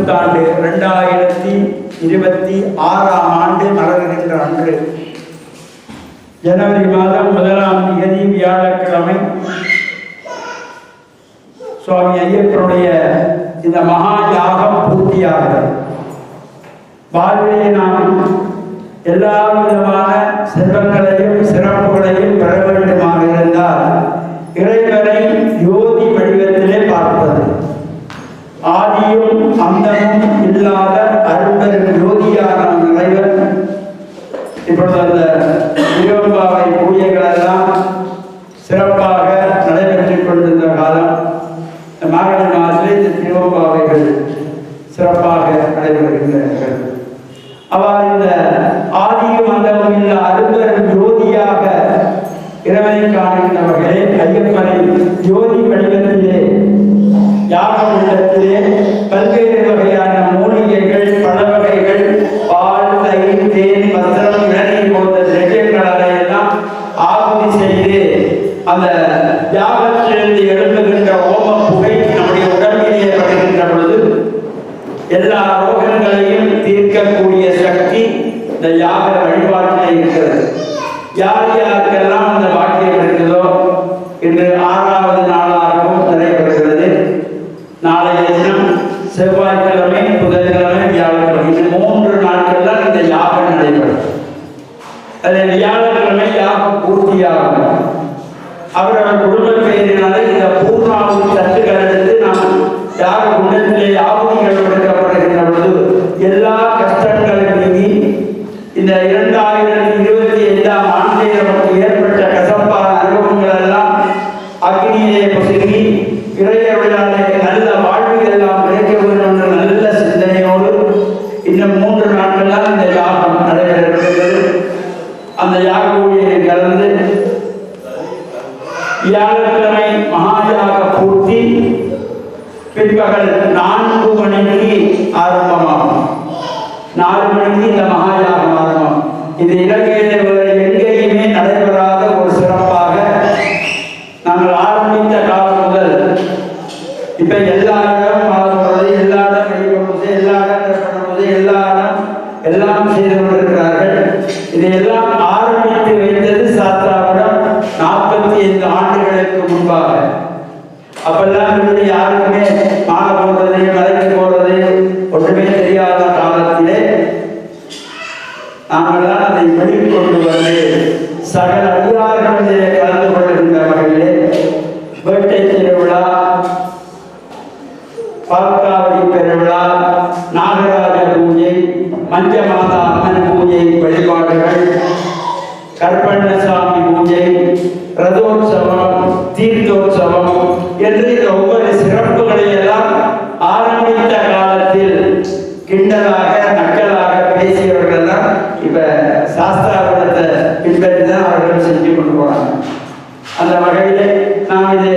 புத்தாண்டு ரெண்டாயிரத்தி இருபத்தி ஆறாம் ஆண்டு மலர்கின்ற அன்று. ஜனவரி மாதம் முதலாம் தேதி வியாழக்கிழமை சுவாமி ஐயப்பனுடைய இந்த மகா யாகம் பூர்த்தியாகிறது. வாழ்விலே நாம் எல்லா விதமான செல்வங்களையும் சிறப்புகளையும் பெற வேண்டுமாக இருந்தால் இறைவனை யோதி வடிவத்திலே பார்ப்பது ஆதியும் அந்தமும் இல்லாத அரும்பெரும் எல்லா ரோகங்களையும் தீர்க்கக்கூடிய சக்தி இந்த யாக வழிபாட்டில் இருக்கிறது. யார் யாருக்கெல்லாம் அந்த வாக்கியம் இருக்குதோ இன்று ஆறாவது நாளாகவும் நடைபெறுகிறது. நாளைய தினம் செவ்வாய்க்கிழமை புதன்கிழமை வியாழக்கிழமை இந்த மூன்று நாட்கள் தான் இந்த யாகம் நடைபெறும். அதில் வியாழக்கிழமை யாகம் பூர்த்தியாகும். அவரவர் குடும்ப பெயரினாலே இந்த பூர்ணாவுதி தட்டுகள் எடுத்து நாம் யாக குண்டத்திலே பிற்பகல் நான்கு மணிக்கு ஆரம்பமாகும். நாலு மணிக்கு இந்த மகாயாகம் ஆரம்பம். இது இலங்கையில எங்கேயுமே நடைபெறாத ஒரு சிறப்பாக நாங்கள் ஆரம்பித்த காலம் முதல். இப்ப எல்லா அப்பெல்லாம் இருந்து யாருக்குமே மாலை போடுறது கலைக்கு போடுறது ஒன்றுமே தெரியாத காலத்திலே நாங்கள்தான் அதை வெளிக்கொண்டு வந்து சகல அதிகாரங்களிலே கலந்து கொள்கின்ற வகையிலே வேட்டை திருவிழா பால்காவடி பெருவிழா நாகராஜ பூஜை மஞ்ச மாதா என்று இந்த ஒவ்வொரு சிறப்புகளை எல்லாம் ஆரம்பித்த காலத்தில் கிண்டலாக நக்கலாக பேசியவர்கள் எல்லாம் இப்ப சாஸ்திராபுரத்தை பின்பற்றி தான் அவர்கள் செஞ்சு கொண்டு போனாங்க அந்த வகையிலே நாம் இது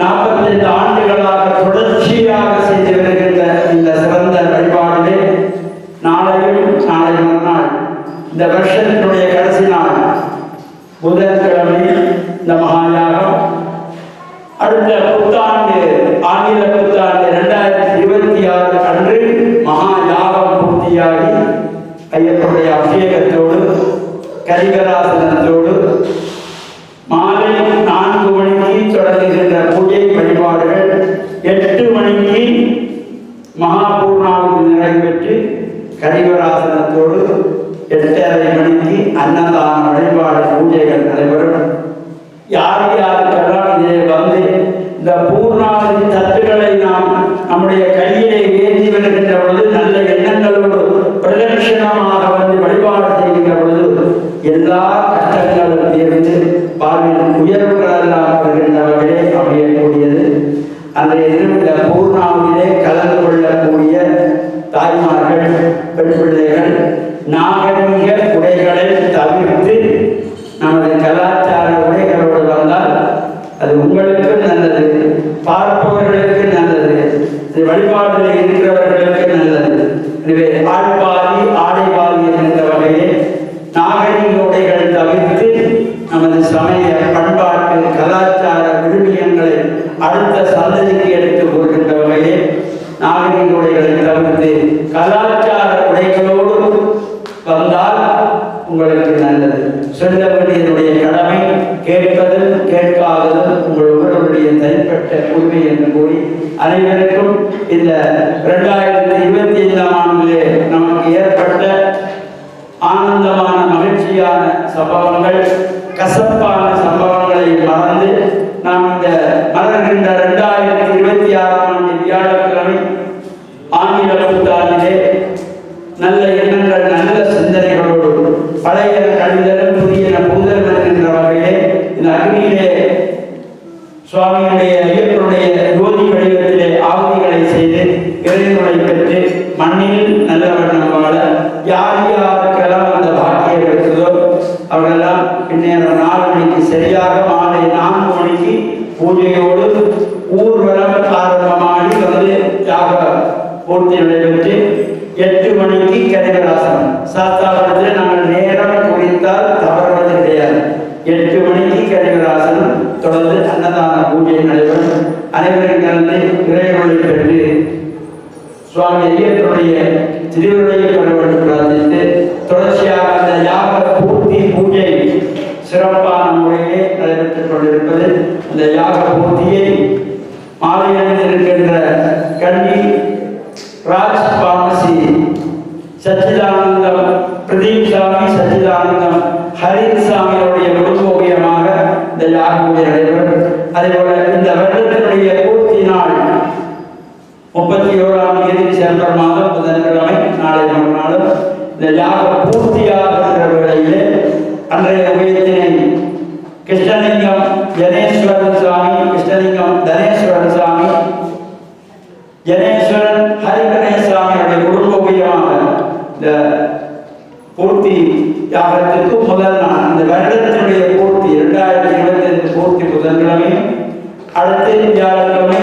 நாற்பத்தைந்து ஆண்டுகளாக தொடர்ச்சியாக செய்து வருகின்ற இந்த சிறந்த வழிபாடிலே நாளையும் நாளை மறுநாள் இந்த வருஷத்தினுடைய கடைசி நாள் புதன்கிழமை இந்த மகாயாகம் அடுத்த புத்தாண்டு ஆங்கில புத்தாண்டு இரண்டாயிரத்தி இருபத்தி ஆறு அன்று மகா யாகம் பூர்த்தியாகி ஐயப்பனுடைய அபிஷேகத்தோடு கரிகராசனத்தோடு மாலை நான்கு மணிக்கு தொடங்குகின்ற பூஜை வழிபாடுகள் எட்டு மணிக்கு மகாபூர்ணாவுக்கு நிறைவேற்றி கரிகராசனத்தோடு எட்டரை மணிக்கு அன்னதான வழிபாடு பூஜைகள் நடைபெறும். எல்லா கஷ்டங்களும் தீர்ந்து வாழ்வில் உயர்வுகள் எல்லாம் அமையக்கூடியது. அந்த தினம் பூர்ணாவிலே கலந்து கொள்ளக்கூடிய தாய்மார்கள் பெண் பிள்ளைகள் நாகரீக உங்களுக்கு நல்லது. சொல்ல வேண்டியதுடைய கடமை கேட்பதும் கேட்காதது உங்கள் ஒவ்வொருவருடைய தனிப்பட்ட உரிமை என்று கூறி அனைவருக்கும் இந்த இரண்டாயிரத்தி இருபத்தி ஐந்தாம் ஆண்டிலே நமக்கு ஏற்பட்ட ஆனந்தமான மகிழ்ச்சியான சம்பவங்கள் கசப்பான சம்பவங்களை மறந்து நாம் இந்த மலர்கின்ற இரண்டாயிரத்தி இருபத்தி ஆறாம் ஆண்டு வியாழக்கிழமை ஆங்கில புத்தாண்டிலே நல்ல எண்ண பழைய கழிதலும் புதிய புதல் என்கின்ற வகையிலே இந்த அக்னியிலே சுவாமியுடைய ஐயப்பனுடைய ஜோதி வடிவத்திலே ஆகுதிகளை செய்து இறைவனை பெற்று மண்ணில் நல்ல வண்ணம் வாழ யார் யாருக்கெல்லாம் அந்த பாக்கியம் இருக்கிறதோ அவர்களெல்லாம் பின்னேற நாலு மணிக்கு சரியாக மாலை நான்கு மணிக்கு பூஜையோடு பூர்த்தி நடைபெற்று எட்டு மணிக்கு கரிகராசனம் சாஸ்தாபனத்தில் நாங்கள் நேரம் குறித்தால் தவறுவது கிடையாது. எட்டு மணிக்கு கரிகராசனம் தொடர்ந்து அன்னதான பூஜை நடைபெறும். அனைவரும் கலந்து இறைவனை பெற்று சுவாமி ஐயப்பனுடைய திருவிழையை பெறவேண்டும் பிரார்த்தித்து தொடர்ச்சியாக அந்த யாக பூர்த்தி பூஜை சிறப்பான முறையிலே நடைபெற்றுக் கொண்டிருப்பது. அந்த யாக பூர்த்தியை மாலை அணிந்திருக்கின்ற கண்டி ராஜ் பாமசி சச்சிதானந்தம் பிரதீப் சாமி சச்சிதானந்தம் ஹரித் சாமியோடைய குடும்போகியமாக இந்த யாக பூஜை நடைபெறும் அதேபோல இந்த வருடத்தினுடைய பூர்த்தி நாள் முப்பத்தி ஓராம் தேதி டிசம்பர் மாதம் புதன்கிழமை நாளை மறுநாளும் இந்த யாக பூர்த்தியாகின்ற வேளையிலே அன்றைய உயர்த்தினை கிருஷ்ணலிங்கம் ஜனேஸ்வரன் சுவாமி கிருஷ்ணலிங்கம் தனேஸ்வரன் சுவாமி ஜனே இந்த பூர்த்தி யாகத்திற்கு முதல் நாள். இந்த வருடத்தினுடைய பூர்த்தி இரண்டாயிரத்தி இருபத்தி ஐந்து பூர்த்தி புதன்கிழமையும் அடுத்த வியாழக்கிழமை